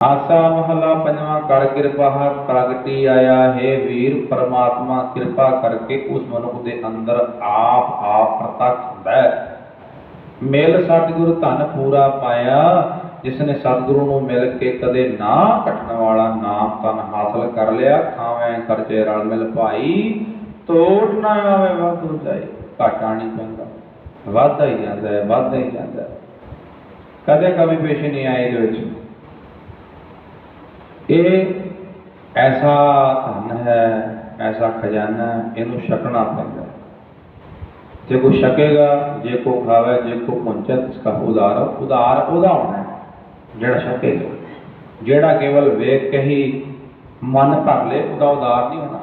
ਆਸਾ ਮਹਲਾ ਪੰਜਵਾਂ ਕਰ ਕਿਰਪਾ ਪ੍ਰਗਟੀ ਆਇਆ ਹੈ ਵੀਰ, ਪਰਮਾਤਮਾ ਕਿਰਪਾ ਕਰਕੇ ਉਸ ਮਨੁੱਖ ਦੇ ਅੰਦਰ ਆਪ ਆਪ ਪ੍ਰਤੱਖ ਹੁੰਦਾ ਹੈ। ਮਿਲ ਸਤਿਗੁਰੂ ਧਨ ਪੂਰਾ ਪਾਇਆ ਜਿਸ ਨੇ ਸਤਿਗੁਰੂ ਨੂੰ ਮਿਲ ਕੇ ਕਦੇ ਨਾ ਘਟਣ ਵਾਲਾ ਨਾਮ ਤਨ ਹਾਸਲ ਕਰ ਲਿਆ ਖਾਵੇਂ ਖਰਚੇ ਰਲ ਮਿਲ ਭਾਈ, ਤੋੜ ਨਾ ਆਵੇ ਵਾਧੂ ਜਾਏ, ਘਾਟਾ ਨਹੀਂ ਪੈਂਦਾ, ਵਾਧਾ ਹੀ ਜਾਂਦਾ ਹੈ, ਵਾਧਾ ਹੀ ਜਾਂਦਾ ਕਦੇ ਕਮੀ ਪੇਸ਼ੀ ਨਹੀਂ ਆਏ ਇਹਦੇ ਵਿੱਚ। ਇਹ ਐਸਾ ਧਨ ਹੈ, ਐਸਾ ਖਜ਼ਾਨਾ ਇਹਨੂੰ ਛਕਣਾ ਪੈਂਦਾ ਜੇ ਕੋ ਛਕੇਗਾ, ਜੇ ਕੋ ਖਾਵੇ, ਜੇ ਕੋ ਪੁੰਚਤ ਇਸਕਾ ਉਦਾਰ ਉਦਾਰ ਉਹਦਾ ਹੋਣਾ ਜਿਹੜਾ ਛਕੇਗਾ ਜਿਹੜਾ ਕੇਵਲ ਵੇਖ ਕੇ ਹੀ ਮਨ ਭਰ ਲੇ, ਉਹਦਾ ਉਦਾਰ ਨਹੀਂ ਹੋਣਾ।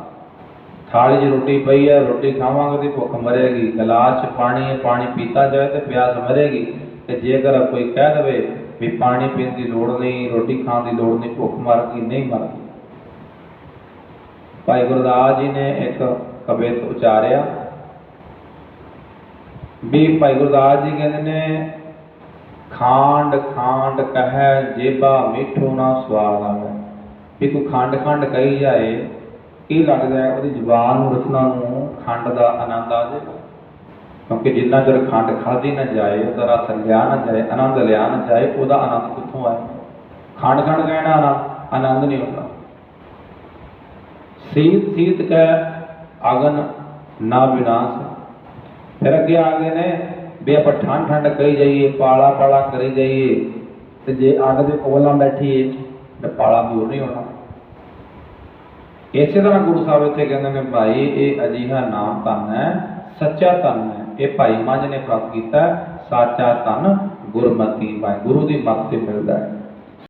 ਥਾਲੀ 'ਚ ਰੋਟੀ ਪਈ ਹੈ, ਰੋਟੀ ਖਾਵਾਂਗੇ ਤੇ ਭੁੱਖ ਮਰੇਗੀ। ਗਲਾਸ 'ਚ ਪਾਣੀ ਹੈ, ਪਾਣੀ ਪੀਤਾ ਜਾਏ ਤੇ ਪਿਆਸ ਮਰੇਗੀ। ਤੇ ਜੇਕਰ ਕੋਈ ਕਹਿ ਦੇਵੇ ਵੀ ਪਾਣੀ ਪੀਣ ਦੀ ਲੋੜ ਨਹੀਂ, ਰੋਟੀ ਖਾਣ ਦੀ ਲੋੜ ਨਹੀਂ, ਭੁੱਖ ਮਰ ਗਈ, ਨਹੀਂ ਮਰ ਗਈ। ਭਾਈ ਗੁਰਦਾਸ ਜੀ ਨੇ ਇੱਕ ਕਵਿਤ ਉਚਾਰਿਆ। ਵੀ ਭਾਈ ਗੁਰਦਾਸ ਜੀ ਕਹਿੰਦੇ ਨੇ, ਖਾਂਡ ਖਾਂਡ ਕਹੈ, ਜੇਬਾ ਮਿੱਠੂ ਨਾ ਸਵਾਦ ਆਵੇ। ਵੀ ਕੋਈ ਖੰਡ ਖੰਡ ਕਹੀ ਜਾਏ, ਕੀ ਲੱਗਦਾ ਉਹਦੀ ਜ਼ੁਬਾਨ ਨੂੰ, ਰਸਨਾ ਨੂੰ ਖੰਡ ਦਾ ਆਨੰਦ ਆ ਜਾਏਗਾ? ਕਿਉਂਕਿ ਜਿੰਨਾ ਚਿਰ ਖੰਡ ਖਾਧੀ ਨਾ ਜਾਏ, ਉਹਦਾ ਰਸ ਲਿਆ ਨਾ ਜਾਏ, ਆਨੰਦ ਲਿਆ ਨਾ ਜਾਏ, ਉਹਦਾ ਆਨੰਦ ਕਿੱਥੋਂ ਆਏ? ਖੰਡ ਖੰਡ ਕਹਿਣਾ ਆਨੰਦ ਨਹੀਂ ਹੁੰਦਾ। ਸੀਤ ਸੀਤ ਕੈ ਅਗਨ ਨਾ ਵਿਨਾਸ਼। ਫਿਰ ਅੱਗੇ ਆਖਦੇ ਨੇ ਵੀ ਆਪਾਂ ਠੰਡ ਠੰਡ ਕਹੀ ਜਾਈਏ, ਪਾਲਾ ਪਾਲਾ ਕਰੀ ਜਾਈਏ, ਤੇ ਜੇ ਅੱਗ ਦੇ ਕੋਲਾਂ ਬੈਠੀਏ, ਤੇ ਪਾਲਾ ਦੂਰ ਨਹੀਂ ਹੋਣਾ। ਇਸੇ ਤਰ੍ਹਾਂ ਗੁਰੂ ਸਾਹਿਬ ਇੱਥੇ ਕਹਿੰਦੇ ਨੇ, ਭਾਈ, ਇਹ ਅਜੀਹਾ ਨਾਮ ਧਨ ਹੈ, ਸੱਚਾ ਧਨ ਹੈ। ਇਹ ਭਾਈ ਮੱਝ ਨੇ ਪ੍ਰਾਪਤ ਕੀਤਾ ਸਾਚਾ ਧਨ ਗੁਰਮਤੀ ਭਾਈ ਗੁਰੂ ਦੀ ਮੱਤ ਤੇ ਮਿਲਦਾ ਹੈ।